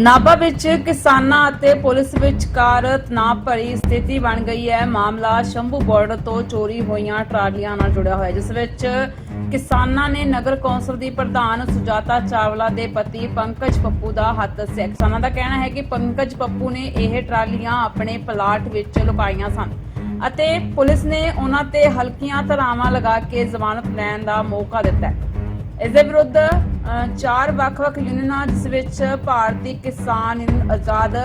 ਨਾਭਾ ਵਿੱਚ ਕਿਸਾਨਾਂ ਅਤੇ ਪੁਲਿਸ ਵਿਚਕਾਰ ਤਣਾਅ ਭਰੀ ਸਥਿਤੀ ਬਣ ਗਈ ਹੈ। ਮਾਮਲਾ ਸ਼ੰਭੂ ਬਾਰਡਰ ਤੋਂ ਚੋਰੀ ਹੋਈਆਂ ਟਰਾਲੀਆਂ ਨਾਲ ਜੁੜਿਆ ਹੋਇਆ ਜਿਸ ਵਿੱਚ ਕਿਸਾਨਾਂ ਨੇ ਨਗਰ ਕੌਂਸਲ ਦੀ ਪ੍ਰਧਾਨ ਸੁਜਾਤਾ ਚਾਵਲਾ ਦੇ ਪਤੀ ਪੰਕਜ ਪੱਪੂ ਦਾ ਹੱਥ ਦੱਸਿਆ ਕਿਸਾਨਾਂ ਦਾ ਕਹਿਣਾ ਹੈ ਕਿ ਪੰਕਜ ਪੱਪੂ ਨੇ ਇਹ ਟਰਾਲੀਆਂ ਆਪਣੇ ਪਲਾਟ ਵਿੱਚ ਲੁਕਾਈਆਂ ਸਨ ਅਤੇ ਪੁਲਿਸ ਨੇ ਉਹਨਾਂ ਤੇ ਹਲਕੀਆਂ ਧਾਰਾਵਾਂ ਲਗਾ ਕੇ ਜ਼ਮਾਨਤ ਲੈਣ ਦਾ ਮੌਕਾ ਦਿੱਤਾ ਹੈ। ਇਸ ਦੇ ਵਿਰੁੱਧ ਚਾਰ ਵੱਖ-ਵੱਖ ਯੂਨੀਅਨਾਂ ਜਿਸ ਵਿੱਚ ਭਾਰਤੀ ਕਿਸਾਨ ਆਜ਼ਾਦ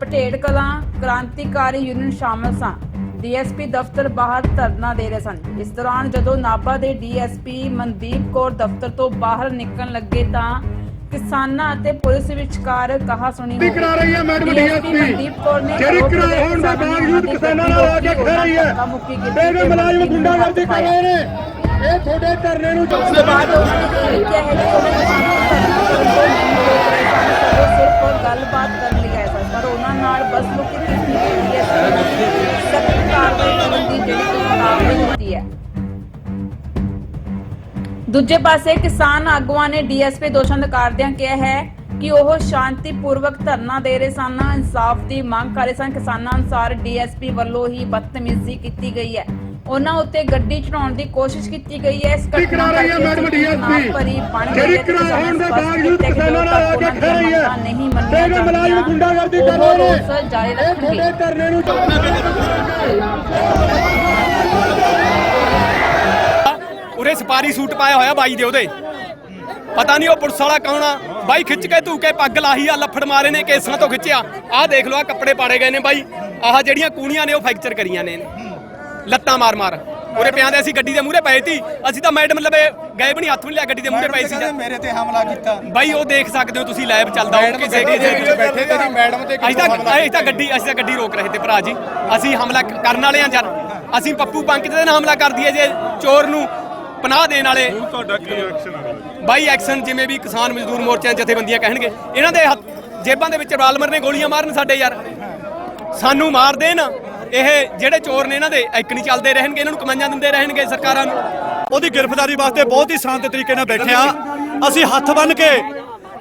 ਪਟੇੜ ਕਲਾਂ ਕ੍ਰਾਂਤੀਕਾਰੀ ਯੂਨੀਅਨ ਸ਼ਾਮਲ ਸਨ। ਡੀਐਸਪੀ ਦਫ਼ਤਰ ਬਾਹਰ ਧਰਨਾ ਦੇ ਰਹੇ ਸਨ। ਇਸ ਦੌਰਾਨ ਜਦੋਂ ਨਾਭਾ ਦੇ ਡੀਐਸਪੀ ਮਨਦੀਪ ਕੌਰ ਦਫ਼ਤਰ ਤੋਂ ਬਾਹਰ ਨਿਕਲਣ ਲੱਗੇ ਤਾਂ ਕਿਸਾਨਾਂ ਅਤੇ ਪੁਲਿਸ ਵਿਚਕਾਰ ਕਹਾ ਸੁਣੀ ਜਿਹੜੀ ਕਰਾ ਰਹੀ ਹੈ ਮੈਡਮ ਨੇ ਜਿਹੜੀ ਕਰਾ ਹੋਣ ਦੇ ਬਾਵਜੂਦ ਕਿਸਾਨਾਂ ਨਾਲ ਆ ਕੇ ਖੜ ਰਹੀ ਹੈ। ਤੇ ਮੁਲਾਜ਼ਮ ਗੁੰਡਾਗਰਦੀ ਕਰ ਰਹੇ ਨੇ। ਇਹ ਤੁਹਾਡੇ ਧਰਨੇ ਨੂੰ ਉਸ ਤੋਂ ਬਾਅਦ। ਸਿਰਫ ਗੱਲਬਾਤ ਕਰਨ ਲਈ ਆਏ ਸਨ ਪਰ ਉਹਨਾਂ ਨਾਲ ਬਸ ਲੁਕੀ ਕੀਤੀ ਹੈ ਸਖਤ ਕਾਰਵਾਈ ਕਰਨ ਦੀ ਜਿਹੜੀ ਚੇਤਾਵਨੀ ਦਿੱਤੀ ਹੈ ਦੂਜੇ ਪਾਸੇ ਕਿਸਾਨ ਆਗੂਆਂ ਨੇ ਡੀਐਸਪੀ ਦੋਸ਼ਾਂ ਨਕਾਰਦਿਆਂ ਕਿਹਾ ਹੈ ਕਿ ਉਹ ਸ਼ਾਂਤੀਪੂਰਵਕ ਧਰਨਾ ਦੇ ਰਹੇ ਸਨ। ਇਨਸਾਫ ਦੀ ਮੰਗ ਕਰ ਰਹੇ ਸਨ। ਕਿਸਾਨਾਂ ਅਨੁਸਾਰ ਡੀਐਸਪੀ ਵੱਲੋਂ ਹੀ ਬਦਤਮੀਜ਼ੀ ਕੀਤੀ ਗਈ ਹੈ। ਉਹਨਾਂ ਉੱਤੇ ਗੱਡੀ ਚੜਾਉਣ ਦੀ ਕੋਸ਼ਿਸ਼ ਕੀਤੀ ਗਈ ਹੈ ਇਸ ਜਿਹੜੀ ਕਰਾ ਰਹੀ ਹੈ ਮੈਡਮ DSP ਜਿਹੜੀ ਕਰਾ ਹੋਣ ਦੇ ਬਾਵਜੂਦ ਕਿਸਾਨਾਂ ਨਾਲ ਆ ਕੇ ਖੜ ਰਹੀ ਹੈ ਨਹੀਂ ਮੰਨਿਆ ਇਹਦੇ ਮੁਲਾਜ਼ਮ ਗੁੰਡਾਗਰਦੀ ਕਰ ਰਹੇ ਨੇ ਜਾਰੀ ਇਹ ਰੱਖਣਗੇ ਤੁਹਾਡੇ ਧਰਨੇ ਨੂੰ ਉਰੇ ਸਪਾਰੀ ਸੂਟ ਪਾਇਆ ਹੋਇਆ ਬਾਈ ਦੇ ਉਹਦੇ ਪਤਾ ਨਹੀਂ ਉਹ ਪੁਲਿਸ ਵਾਲਾ ਕੌਣ ਆ ਬਾਈ ਖਿੱਚ ਕੇ ਧੂ ਕੇ ਪੱਗ ਲਾਹੀ ਆ ਲੱਫੜ ਮਾਰੇ ਨੇ ਕੇਸਾਂ ਤੋਂ ਖਿੱਚਿਆ ਆਹ ਦੇਖ ਲਓ ਆ ਕੱਪੜੇ ਪਾੜੇ ਗਏ ਨੇ ਬਾਈ ਆਹ ਜਿਹੜੀਆਂ ਕੂਣੀਆਂ ਨੇ ਉਹ ਫ੍ਰੈਕਚਰ ਕਰੀਆਂ ਨੇ ਲੱਤਾਂ ਮਾਰ ਮਾਰ। ਉਰੇ ਪਿਆਂ ਦੇ ਅਸੀਂ ਗੱਡੀ ਦੇ ਮੂਹਰੇ ਪਏ ਸੀ। ਅਸੀਂ ਤਾਂ ਮੈਡਮ ਲਵੇ ਗਏ ਵੀ ਨਹੀਂ ਹੱਥ ਵੀ ਲਿਆ ਗੱਡੀ ਦੇ ਮੂਹਰੇ ਪਏ ਸੀ। ਮੇਰੇ ਤੇ ਹਮਲਾ ਕੀਤਾ। ਬਾਈ ਉਹ ਦੇਖ ਸਕਦੇ ਹੋ ਤੁਸੀਂ ਲਾਈਵ ਚੱਲਦਾ ਉਹ ਕਿਸੇ ਵਿੱਚ ਬੈਠੇ ਤੇਰੀ ਮੈਡਮ ਤੇ ਅਸੀਂ ਤਾਂ ਅਸੀਂ ਤਾਂ ਗੱਡੀ ਅਸੀਂ ਤਾਂ ਗੱਡੀ ਰੋਕ ਰਹੇ ਤੇ ਭਰਾ ਜੀ। ਅਸੀਂ ਹਮਲਾ ਕਰਨ ਵਾਲੇ ਆ ਜਰ। ਅਸੀਂ ਪੱਪੂ ਪੰਕਜ ਦੇ ਨਾਲ ਹਮਲਾ ਕਰ ਦਈਏ ਜੇ ਚੋਰ ਨੂੰ ਪਨਾਹ ਦੇਣ ਵਾਲੇ। ਤੁਹਾਡਾ ਕੀ ਐਕਸ਼ਨ ਹੈ ਬਾਈ ਐਕਸ਼ਨ ਜਿਵੇਂ ਵੀ ਕਿਸਾਨ ਮਜ਼ਦੂਰ ਮੋਰਚਿਆਂ ਜਥੇਬੰਦੀਆਂ ਕਹਿਣਗੇ ਇਹਨਾਂ ਦੇ ਜੇਬਾਂ ਦੇ ਵਿੱਚ ਰਾਲਮਰ ਨੇ ਗੋਲੀਆਂ ਮਾਰਨ ਸਾਡੇ ਯਾਰ। ਸਾਨੂੰ ਮਾਰ ਦੇਣ। ਇਹ ਜਿਹੜੇ ਚੋਰ ਨੇ ਇਹਨਾਂ ਦੇ ਇੱਕ ਨਹੀਂ ਚੱਲਦੇ ਰਹਿਣਗੇ, ਇਹਨਾਂ ਨੂੰ ਕਮਾਈਆਂ ਦਿੰਦੇ ਰਹਿਣਗੇ ਸਰਕਾਰਾਂ ਨੂੰ। ਉਹਦੀ ਗ੍ਰਿਫਤਾਰੀ ਵਾਸਤੇ ਬਹੁਤ ਹੀ ਸ਼ਾਂਤ ਤਰੀਕੇ ਨਾਲ ਬੈਠੇ ਆ ਅਸੀਂ ਹੱਥ ਬੰਨ ਕੇ,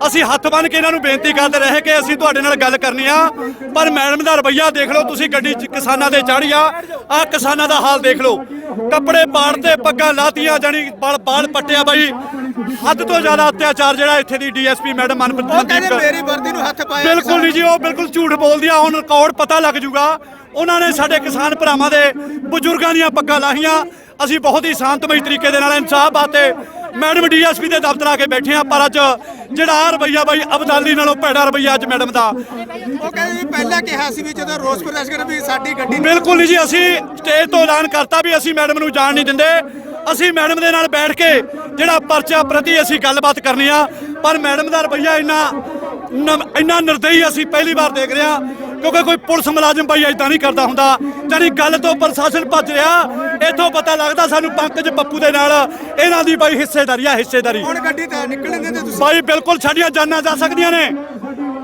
ਅਸੀਂ ਹੱਥ ਬੰਨ ਕੇ ਇਹਨਾਂ ਨੂੰ ਬੇਨਤੀ ਕਰਦੇ ਰਹੇ ਕਿ ਅਸੀਂ ਤੁਹਾਡੇ ਨਾਲ ਗੱਲ ਕਰਨੀ ਆ। ਪਰ ਮੈਡਮ ਦਾ ਰਵੱਈਆ ਦੇਖ ਲਓ, ਤੁਸੀਂ ਗੱਡੀ 'ਚ ਕਿਸਾਨਾਂ ਦੇ ਚੜ੍ਹ ਆ ਆ ਕਿਸਾਨਾਂ ਦਾ ਹਾਲ ਦੇਖ ਲਓ। ਕੱਪੜੇ ਪਾੜਤੇ ਪੱਗਾਂ ਲਾਤੀਆਂ ਜਾਨੀ ਬਾਲ ਬਾਲ ਪੱਟਿਆ ਬਾਈ। ਹੱਦ ਤੋਂ ਜ਼ਿਆਦਾ ਅਤਿਆਚਾਰ ਜਿਹੜਾ ਇੱਥੇ ਦੀ ਡੀਐਸਪੀ ਮੈਡਮ ਮਨਪ੍ਰੀਤ ਕੌਰ- ਮੇਰੀ ਵਰਦੀ ਨੂੰ ਹੱਥ ਪਾਇਆ ਬਿਲਕੁਲ ਨਹੀਂ ਜੀ ਉਹ ਬਿਲਕੁਲ ਝੂਠ ਬੋਲਦੀ ਆ ਹੁਣ ਰਿਕਾਰਡ ਪਤਾ ਲੱਗ ਜੂਗਾ। ਉਹਨਾਂ ਨੇ ਸਾਡੇ ਕਿਸਾਨ ਭਰਾਵਾਂ ਦੇ ਬਜ਼ੁਰਗਾਂ ਦੀਆਂ ਪੱਗਾਂ ਲਾਹੀਆਂ। ਅਸੀਂ ਬਹੁਤ ਹੀ ਸ਼ਾਂਤਮਈ ਤਰੀਕੇ ਦੇ ਨਾਲ ਇਨਸਾਫ ਬਾਤੇ ਮੈਡਮ ਡੀਐਸਪੀ ਦੇ ਦਫ਼ਤਰ ਆ ਕੇ ਬੈਠੇ ਆ ਪਰ ਅੱਜ ਜਿਹੜਾ ਆਹ ਰਵੱਈਆ ਬਾਈ ਅਬਦਾਲੀ ਨਾਲੋਂ ਭੈੜਾ ਰਵੱਈਆ ਅੱਜ ਮੈਡਮ ਦਾ। ਉਹ ਕਹਿੰਦੇ ਪਹਿਲਾਂ ਕਿਹਾ ਸੀ ਵੀ ਜਦੋਂ ਰੋਸ ਪ੍ਰਦਰਸ਼ਨ ਵੀ ਸਾਡੀ ਗੱਡੀ ਬਿਲਕੁਲ ਨਹੀਂ ਜੀ ਅਸੀਂ ਸਟੇਜ ਤੋਂ ਐਲਾਨ ਕਰਤਾ ਵੀ ਅਸੀਂ ਮੈਡਮ ਨੂੰ ਜਾਣ ਨਹੀਂ ਦਿੰਦੇ। ਅਸੀਂ ਮੈਡਮ ਦੇ ਨਾਲ ਬੈਠ ਕੇ ਜਿਹੜਾ ਪਰਚਾ ਪ੍ਰਤੀ ਅਸੀਂ ਗੱਲਬਾਤ ਕਰਨੀ ਆ ਪਰ ਮੈਡਮ ਦਾ ਰਵੱਈਆ ਇੰਨਾ ਇੰਨਾ ਨਿਰਦਈ ਅਸੀਂ ਪਹਿਲੀ ਵਾਰ ਦੇਖ ਰਹੇ ਕਿਉਂਕਿ ਕੋਈ ਪੁਲਿਸ ਮੁਲਾਜ਼ਮ ਭਾਈ ਇਦਾਂ ਨਹੀਂ ਕਰਦਾ ਹੁੰਦਾ। ਜਾਨੀ ਗੱਲ ਤੋਂ ਪ੍ਰਸ਼ਾਸਨ ਭੱਜ ਰਿਹਾ ਇੱਥੋਂ ਪਤਾ ਲੱਗਦਾ ਸਾਨੂੰ ਪੰਕਜ ਪੱਪੂ ਦੇ ਨਾਲ ਇਹਨਾਂ ਦੀ ਬਾਈ ਹਿੱਸੇਦਾਰੀ ਆ ਹਿੱਸੇਦਾਰੀ। ਹੁਣ ਗੱਡੀ ਤਾਂ ਨਿਕਲਣ ਦਿੰਦੇ ਤੁਸੀਂ ਬਾਈ ਬਿਲਕੁਲ ਸਾਡੀਆਂ ਜਾਨਾਂ ਜਾ ਸਕਦੀਆਂ ਨੇ।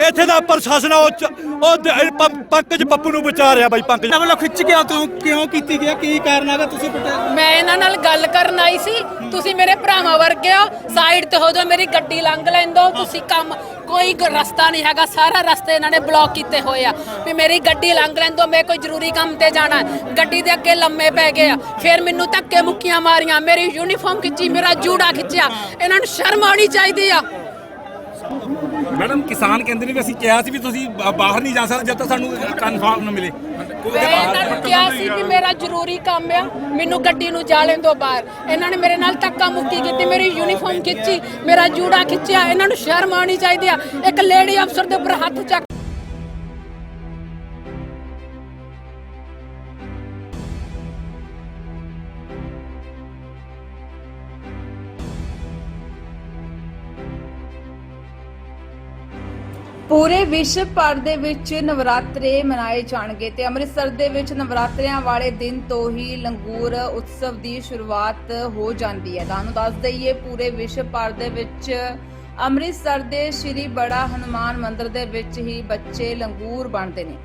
ਇੱਥੇ ਦਾ ਪ੍ਰਸ਼ਾਸਨ ਆ, ਉਹ ਚ- ਉਹ ਦ- ਪ- ਪੰਕਜ ਪੱਪੂ ਨੂੰ ਵਿਚਾਰ ਰਿਹਾ ਬਾਈ ਪੰਕਜ ਇਹਨਾਂ ਵੱਲੋਂ ਖਿੱਚ ਕੇ ਤੂੰ ਕਿਉਂ ਕੀਤੀ ਗਿਆ ਕੀ ਕਾਰਨ ਹੈਗਾ ਤੁਸੀਂ ਪੁੱਟਿਆ ਮੈਂ ਇਹਨਾਂ ਨਾਲ ਗੱਲ ਕਰਨ ਆਈ ਸੀ। ਤੁਸੀਂ ਮੇਰੇ ਭਰਾਵਾਂ ਵਰਗੇ ਹੋ। ਸਾਈਡ ਤੇ ਹੋ ਜਾਓ ਮੇਰੀ ਗੱਡੀ ਲੰਘ ਲੈਂਦੋ। ਤੁਸੀਂ ਕੰਮ ਕੋਈ ਗ- ਰਸਤਾ ਨਹੀਂ ਹੈਗਾ। ਸਾਰਾ ਰਸਤੇ ਇਹਨਾਂ ਨੇ ਬਲੌਕ ਕੀਤੇ ਹੋਏ ਆ। ਵੀ ਮੇਰੀ ਗੱਡੀ ਲੰਘ ਲੈਂਦੋ ਮੈਂ ਕੋਈ ਜ਼ਰੂਰੀ ਕੰਮ ਤੇ ਜਾਣਾ ਹੈ। ਗੱਡੀ ਦੇ ਅੱਗੇ ਲੰਮੇ ਪੈ ਗਏ ਆ। ਫਿਰ ਮੈਨੂੰ ਧੱਕੇ ਮੁੱਕੀਆਂ ਮਾਰੀਆਂ। ਮੇਰੀ ਯੂਨੀਫਾਰਮ ਖਿੱਚੀ ਮੇਰਾ ਜੂੜਾ ਖਿੱਚਿਆ। ਇਹਨਾਂ ਨੂੰ ਸ਼ਰਮ ਆਉਣੀ ਚਾਹੀਦੀ ਆ। ਮੈਡਮ, ਕਿਸਾਨ ਕਹਿੰਦੇ ਨੇ ਵੀ ਅਸੀਂ ਕਿਹਾ ਸੀ ਵੀ ਤੁਸੀਂ ਬਾਹਰ ਨਹੀਂ ਜਾ ਸਕਦੇ ਜਦ ਤੱਕ ਸਾਨੂੰ ਕਨਫਰਮ ਨਾ ਮਿਲੇ। ਮੈਂ ਇਹਨਾਂ ਨੂੰ ਕਿਹਾ ਸੀ ਕਿ ਮੇਰਾ ਜ਼ਰੂਰੀ ਕੰਮ ਆ, ਮੈਨੂੰ ਗੱਡੀ ਨੂੰ ਜਾ ਲੈਣ ਦਿਓ ਬਾਹਰ। ਇਹਨਾਂ ਨੇ ਮੇਰੇ ਨਾਲ ਧੱਕਾ ਮੁੱਕੀ ਕੀਤੀ, ਮੇਰੀ ਯੂਨੀਫਾਰਮ ਖਿੱਚੀ, ਮੇਰਾ ਜੂੜਾ ਖਿੱਚਿਆ, ਇਹਨਾਂ ਨੂੰ ਸ਼ਰਮ ਆਉਣੀ ਚਾਹੀਦੀ ਆ। ਇੱਕ ਲੇਡੀ ਅਫਸਰ ਦੇ ਉੱਪਰ ਹੱਥ ਚੱਕ ਪੂਰੇ ਵਿਸ਼ਵ ਭਰ ਦੇ ਵਿੱਚ ਨਵਰਾਤਰੇ ਮਨਾਏ ਜਾਣਗੇ ਤੇ ਅੰਮ੍ਰਿਤਸਰ ਦੇ ਵਿੱਚ ਨਵਰਾਤਰਿਆਂ ਵਾਲੇ ਦਿਨ ਤੋਂ ਹੀ ਲੰਗੂਰ ਉਤਸਵ ਦੀ ਸ਼ੁਰੂਆਤ ਹੋ ਜਾਂਦੀ ਹੈ। ਤੁਹਾਨੂੰ ਦੱਸ ਦਈਏ, ਪੂਰੇ ਵਿਸ਼ਵ ਭਰ ਦੇ ਵਿੱਚ ਅੰਮ੍ਰਿਤਸਰ ਦੇ ਸ਼੍ਰੀ ਬੜਾ ਹਨੂਮਾਨ ਮੰਦਿਰ ਦੇ ਵਿੱਚ ਹੀ ਬੱਚੇ ਲੰਗੂਰ ਬਣਦੇ ਨੇ।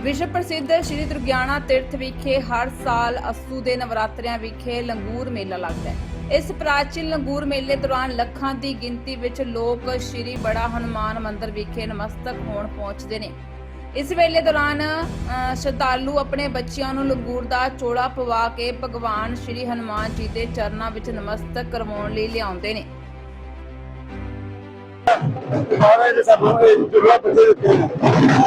ਵਿਸ਼ਵ ਪ੍ਰਸਿੱਧ ਸ਼੍ਰੀ ਦੁਰਗਿਆਣਾ ਤੀਰਥ ਵਿਖੇ ਹਰ ਸਾਲ ਅਸੂ ਦੇ ਨਵਰਾਤਰਿਆਂ ਵਿਖੇ ਲੰਗੂਰ ਮੇਲਾ ਲੱਗਦਾ ਹੈ। ਇਸ ਪ੍ਰਾਚੀਨ ਲੰਗੂਰ ਮੇਲੇ ਦੌਰਾਨ ਲੱਖਾਂ ਦੀ ਗਿਣਤੀ ਵਿੱਚ ਲੋਕ ਸ਼੍ਰੀ ਬੜਾ ਹਨੂਮਾਨ ਮੰਦਿਰ ਵਿਖੇ ਨਮਸਤਕ ਹੋਣ ਪਹੁੰਚਦੇ ਨੇ। ਇਸ ਵੇਲੇ ਦੌਰਾਨ ਅ, ਸ਼ਰਧਾਲੂ ਆਪਣੇ ਬੱਚਿਆਂ ਨੂੰ ਲੰਗੂਰ ਦਾ ਚੋਲਾ ਪਵਾ ਕੇ ਭਗਵਾਨ ਸ਼੍ਰੀ ਹਨੂਮਾਨ ਜੀ ਦੇ ਚਰਨਾਂ ਵਿੱਚ ਨਮਸਤਕ ਕਰਵਾਉਣ ਲਈ ਲਿਆਉਂਦੇ ਨੇ। ਸਾਰੇ ਦੇ ਸਾਨੂੰ ਇਹ ਜੁੜਾ ਬੱਚੇ ਦਿੱਤੇ ਨੇ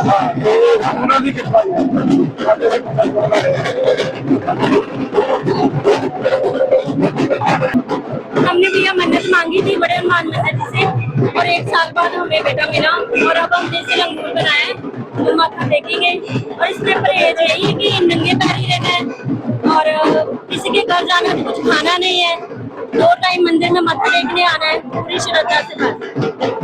ਹਾਂ ਇਹ ਉਹਨਾਂ ਦੀ ਕਿਰਪਾ ਹੈ ਸਾਡੇ ਦੇ हमने भैया मन्नत मांगी थी बड़े मान मन्नत से और एक साल बाद हमें बेटा मिला और अब हमने इसे लंगूर बनाया है तो माथा देखेंगे और इसमें परहेज यही है कि नंगे पैर ही रहना है और अ, किसी के घर जाना तो कुछ खाना नहीं है दो टाइम मंदिर में माथा टेकने आना है पूरी श्रद्धा से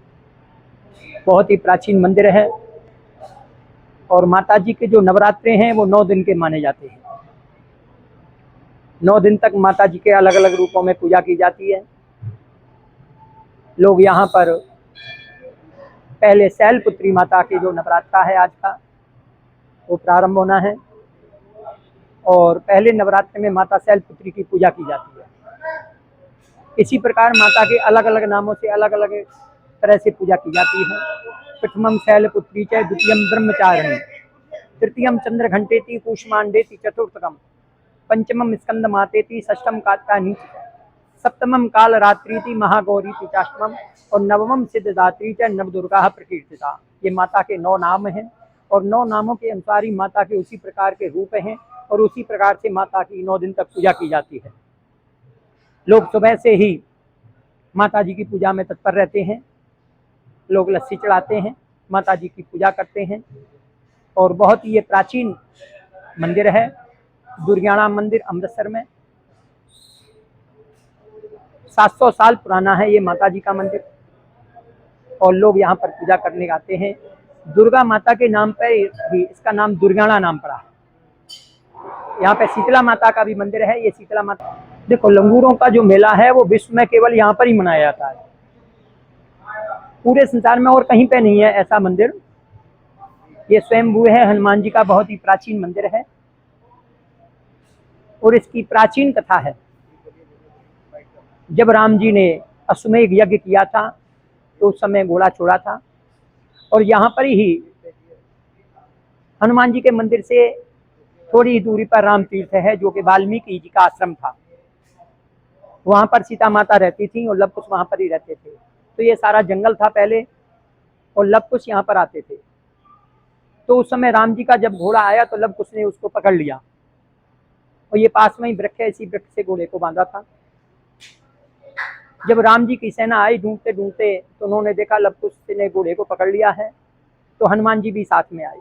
बहुत ही प्राचीन मंदिर है। और माता जी के जो नवरात्रे हैं, वो नौ दिन के माने जाते हैं। नौ दिन तक माता जी के अलग अलग रूपों में पूजा की जाती है। लोग यहाँ पर पहले शैलपुत्री माता के जो नवरात्रा है आज का, वो प्रारंभ होना है। और पहले नवरात्र में माता शैलपुत्री की पूजा की जाती है। इसी प्रकार माता के अलग अलग नामों से अलग अलग तरह से पूजा की जाती है। प्रथमम शैलपुत्री च द्वितीयम ब्रह्मचारिणी तृतीयम चंद्र घंटे घंटेति कूष्मांडेति चतुर्थकम पंचमम स्कंद मातेति षष्टम कात्यानी सप्तमम काल रात्रीति महागौरी चाष्टमम और नवमम सिद्धदात्री च नवदुर्गा प्रकीर्तिता। ये माता के नौ नाम हैं और नौ नामों के अनुसार ही माता के उसी प्रकार के रूप हैं और उसी प्रकार से माता की नौ दिन तक पूजा की जाती है। लोग सुबह से ही माता जी की पूजा में तत्पर रहते हैं। लोग लस्सी चढ़ाते हैं माता जी की पूजा करते हैं। और बहुत ही ये प्राचीन मंदिर है, दुर्गियाना मंदिर अमृतसर में। 700 साल पुराना है ये माता जी का मंदिर। और लोग यहाँ पर पूजा करने आते हैं। दुर्गा माता के नाम पर ही इसका नाम दुर्गाना नाम पड़ा। यहाँ पे शीतला माता का भी मंदिर है, ये शीतला माता। देखो, लंगूरों का जो मेला है, वो विश्व में केवल यहाँ पर ही मनाया जाता है। पूरे संसार में और कहीं पे नहीं है ऐसा मंदिर। ये स्वयंभू है, हनुमान जी का बहुत ही प्राचीन मंदिर है। और इसकी प्राचीन कथा है। जब राम जी ने अश्वमेघ यज्ञ किया था तो उस समय घोड़ा छोड़ा था। और यहाँ पर ही हनुमान जी के मंदिर से थोड़ी ही दूरी पर राम तीर्थ है, जो कि वाल्मीकि जी का आश्रम था। वहाँ पर सीता माता रहती थी और लव कुछ वहाँ पर ही रहते थे। तो ये सारा जंगल था पहले और लव कुश यहाँ पर आते थे। तो उस समय राम जी का जब घोड़ा आया तो लव कुश ने उसको पकड़ लिया। और ये पास में ही वृक्ष है, इसी वृक्ष से घोड़े को बांधा था। जब राम जी की सेना आई ढूंढते ढूंढते तो उन्होंने देखा लव कुश ने घोड़े को पकड़ लिया है तो हनुमान जी भी साथ में आए।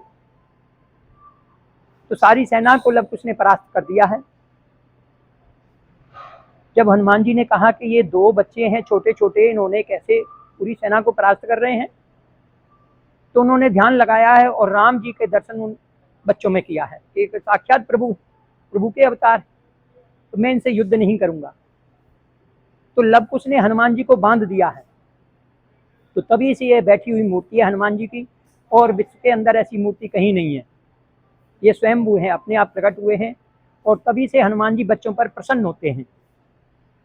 तो सारी सेना को लव कुश ने परास्त कर दिया है। जब हनुमान जी ने कहा कि ये दो बच्चे हैं छोटे छोटे इन्होंने कैसे पूरी सेना को परास्त कर रहे हैं? तो उन्होंने ध्यान लगाया है और राम जी के दर्शन उन बच्चों में किया है। एक साक्षात प्रभु प्रभु के अवतार। तो मैं इनसे युद्ध नहीं करूँगा। तो लव कुश ने हनुमान जी को बाँध दिया है। तो तभी से ये बैठी हुई मूर्ति है हनुमान जी की और विश्व के अंदर ऐसी मूर्ति कहीं नहीं है। ये स्वयंभू है, अपने आप प्रकट हुए हैं और तभी से हनुमान जी बच्चों पर प्रसन्न होते हैं।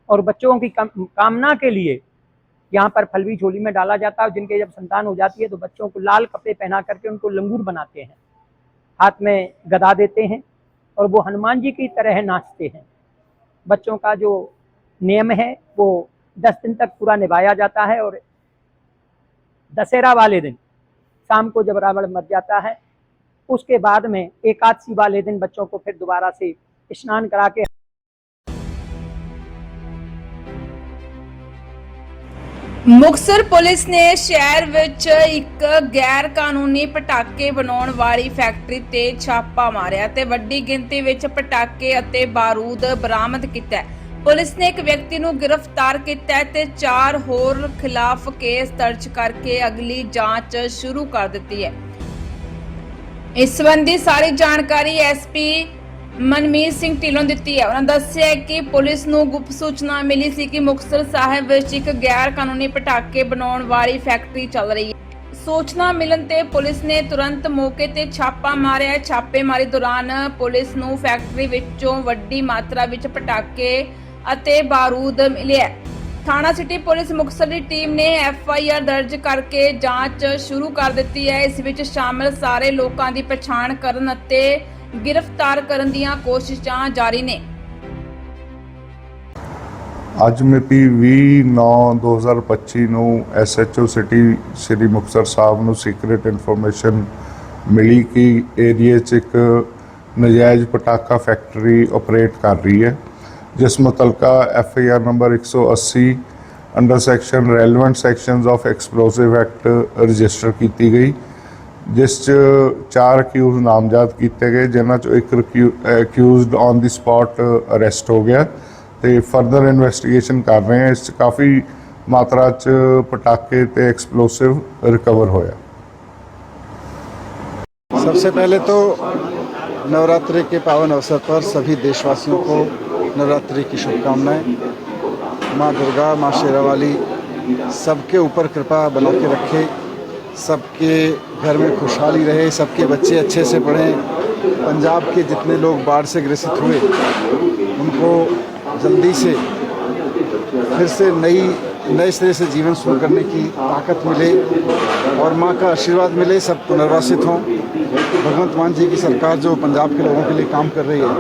और बच्चों की कामना के लिए यहाँ पर फलवी झोली में डाला जाता है जिनके जब संतान हो जाती है तो बच्चों को लाल कपड़े पहना करके उनको लंगूर बनाते हैं। हाथ में गदा देते हैं और वो हनुमान जी की तरह नाचते हैं। बच्चों का जो नियम है वो दस दिन तक पूरा निभाया जाता है और दशहरा वाले दिन, शाम को जब रावण मर जाता है, उसके बाद में एकादशी वाले दिन बच्चों को फिर दोबारा से स्नान करा के ਮੁਕਤਸਰ ਪੁਲਿਸ ਨੇ ਸ਼ਹਿਰ ਵਿੱਚ ਇੱਕ ਗੈਰ ਕਾਨੂੰਨੀ ਪਟਾਕੇ ਬਣਾਉਣ ਵਾਲੀ ਫੈਕਟਰੀ ਤੇ ਛਾਪਾ ਮਾਰਿਆ ਤੇ ਵੱਡੀ ਗਿਣਤੀ ਵਿੱਚ ਪਟਾਕੇ ਅਤੇ ਬਾਰੂਦ ਬਰਾਮਦ ਕੀਤਾ ਪੁਲਿਸ ਨੇ ਇੱਕ ਵਿਅਕਤੀ ਨੂੰ ਗ੍ਰਿਫਤਾਰ ਕੀਤਾ ਤੇ ਚਾਰ ਹੋਰ ਖਿਲਾਫ ਕੇਸ ਦਰਜ ਕਰਕੇ ਅਗਲੀ ਜਾਂਚ ਸ਼ੁਰੂ ਕਰ ਦਿੱਤੀ ਹੈ। ਇਸ ਸੰਬੰਧੀ ਸਾਰੀ ਜਾਣਕਾਰੀ ਐਸਪੀ ਮਨਮੀਤ ਸਿੰਘ ਢਿੱਲੋਂ ਦਿੱਤੀ ਹੈ। ਉਹਨਾਂ ਦੱਸਿਆ ਕਿ ਪੁਲਿਸ ਨੂੰ ਗੁਪਤ ਸੂਚਨਾ ਮਿਲੀ ਸੀ ਕਿ ਮੁਕਤਸਰ ਸਾਹਿਬ ਵਿੱਚ ਇੱਕ ਗੈਰ ਕਾਨੂੰਨੀ ਪਟਾਕੇ ਬਣਾਉਣ ਵਾਲੀ ਫੈਕਟਰੀ ਚੱਲ ਰਹੀ ਹੈ। ਸੂਚਨਾ ਮਿਲਣ ਤੇ ਪੁਲਿਸ ਨੇ ਤੁਰੰਤ ਮੌਕੇ ਤੇ ਛਾਪਾ ਮਾਰਿਆ। ਛਾਪੇਮਾਰੀ ਦੌਰਾਨ ਪੁਲਿਸ ਨੂੰ ਫੈਕਟਰੀ ਵਿੱਚੋਂ ਵੱਡੀ ਮਾਤਰਾ ਵਿੱਚ ਪਟਾਕੇ ਅਤੇ ਬਾਰੂਦ ਮਿਲਿਆ ਥਾਣਾ ਸਿਟੀ ਪੁਲਿਸ ਮੁਕਤਸਰ ਦੀ ਟੀਮ ਨੇ ਐਫ ਆਈ ਆਰ ਦਰਜ ਕਰਕੇ ਜਾਂਚ ਸ਼ੁਰੂ ਕਰ ਦਿੱਤੀ ਹੈ। ਇਸ ਵਿੱਚ ਸ਼ਾਮਲ ਸਾਰੇ ਲੋਕਾਂ ਦੀ ਪਛਾਣ ਕਰਨ ਅਤੇ ਗ੍ਰਿਫਤਾਰ ਕਰਨ ਦੀਆਂ ਕੋਸ਼ਿਸ਼ਾਂ ਜਾਰੀ ਨੇ। ਅੱਜ ਮਿਤੀ 20/9/2025 ਨੂੰ ਐਸਐਚਓ ਸਿਟੀ, ਸ੍ਰੀ ਮੁਕਤਸਰ ਸਾਹਿਬ ਨੂੰ ਸੀਕ੍ਰੀਟ ਇਨਫੋਰਮੇਸ਼ਨ ਮਿਲੀ ਕਿ ਏਰੀਆ 'ਚ ਇੱਕ ਨਜਾਇਜ਼ ਪਟਾਕਾ ਫੈਕਟਰੀ ਆਪਰੇਟ ਕਰ ਰਹੀ ਹੈ, ਜਿਸ ਮੁਤਲਕਾ FIR number 180 under section relevant sections of explosive act register ਕੀਤੀ ਗਈ। ਜਿਸ 'ਚ ਚਾਰ ਅਕਿਊਜ਼ ਨਾਮਜ਼ਦ ਕੀਤੇ ਗਏ ਜਿਨ੍ਹਾਂ 'ਚੋਂ ਇੱਕ accused on the spot arrest ਹੋ ਗਿਆ ਤੇ ਫਰਦਰ ਇਨਵੈਸਟੀਗੇਸ਼ਨ ਕਰ ਰਹੇ ਹਾਂ ਇਸ 'ਚ ਕਾਫੀ ਮਾਤਰਾ 'ਚ ਪਟਾਕੇ ਤੇ ਐਕਸਪਲੋਸਿਵ ਰਿਕਵਰ ਹੋਇਆ सबसे पहले तो नवरात्रि के पावन अवसर पर सभी देशवासियों को नवरात्रि की शुभकामनाएं माँ दुर्गा माँ शेरावाली सबके ऊपर कृपा बना के रखे सबके घर में खुशहाली रहे, सबके बच्चे अच्छे से पढ़ें। पंजाब के जितने लोग बाढ़ से ग्रसित हुए, उनको जल्दी से फिर से नई, नए सिरे से जीवन शुरू करने की ताकत मिले और माँ का आशीर्वाद मिले, सब पुनर्वासित हों। भगवंत मान जी की सरकार जो पंजाब के लोगों के लिए काम कर रही है,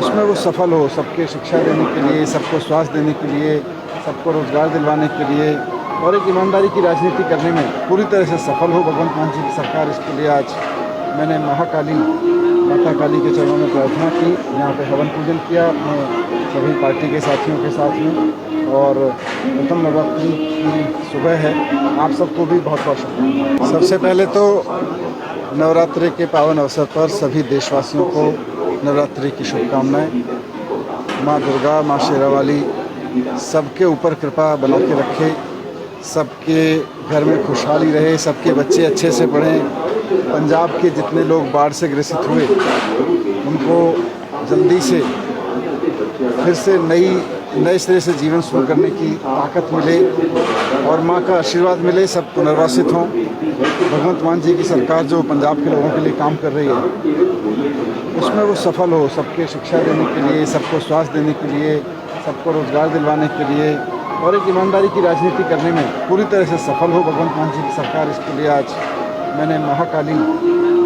उसमें वो सफल हो, सबके शिक्षा देने के लिए, सबको स्वास्थ्य देने के लिए, सबको रोज़गार दिलवाने के लिए। और एक ईमानदारी की राजनीति करने में पूरी तरह से सफल हो। भगवंत मान जी की सरकार इसके लिए आज मैंने महाकाली, माता काली के चरणों में प्रार्थना की, यहाँ पे हवन पूजन किया अपने सभी पार्टी के साथियों के साथ में। और प्रथम नवरात्रि की सुबह है। आप सबको भी बहुत बहुत शुभकामनाएँ। सबसे पहले तो नवरात्रि के पावन अवसर पर सभी देशवासियों को नवरात्रि की शुभकामनाएँ। माँ दुर्गा, माँ शेरावाली, सबके ऊपर कृपा बना के रखे। सबके घर में खुशहाली रहे, सबके बच्चे अच्छे से पढ़ें। पंजाब के जितने लोग बाढ़ से ग्रसित हुए, उनको जल्दी से फिर से नई, नए सिरे से जीवन शुरू करने की ताकत मिले और माँ का आशीर्वाद मिले, सब पुनर्वासित हों। भगवंत मान जी की सरकार जो पंजाब के लोगों के लिए काम कर रही है, उसमें वो सफल हो, सबके शिक्षा देने के लिए, सबको स्वास्थ्य देने के लिए, सबको रोज़गार दिलवाने के लिए। और एक ईमानदारी की राजनीति करने में पूरी तरह से सफल हो भगवंत मान जी की सरकार इसके लिए आज मैंने महाकाली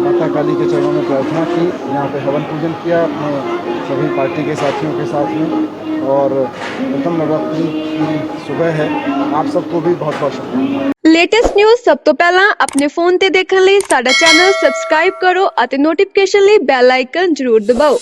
माता काली के चरणों में प्रार्थना की यहाँ पे हवन पूजन किया अपने सभी पार्टी के साथियों के साथ में और प्रथम नवरात्रि की सुबह है आप सबको भी बहुत बहुत शुभकामनाएं ਲੇਟੈਸਟ ਨਿਊਜ਼ ਸਭ ਤੋਂ ਪਹਿਲਾਂ ਆਪਣੇ ਫੋਨ ਤੇ ਦੇਖਣ ਲਈ ਸਾਡਾ ਚੈਨਲ ਸਬਸਕ੍ਰਾਈਬ ਕਰੋ ਅਤੇ ਨੋਟੀਫਿਕੇਸ਼ਨ ਲਈ ਬੈਲ ਆਈਕਨ ਜ਼ਰੂਰ ਦਬਾਓ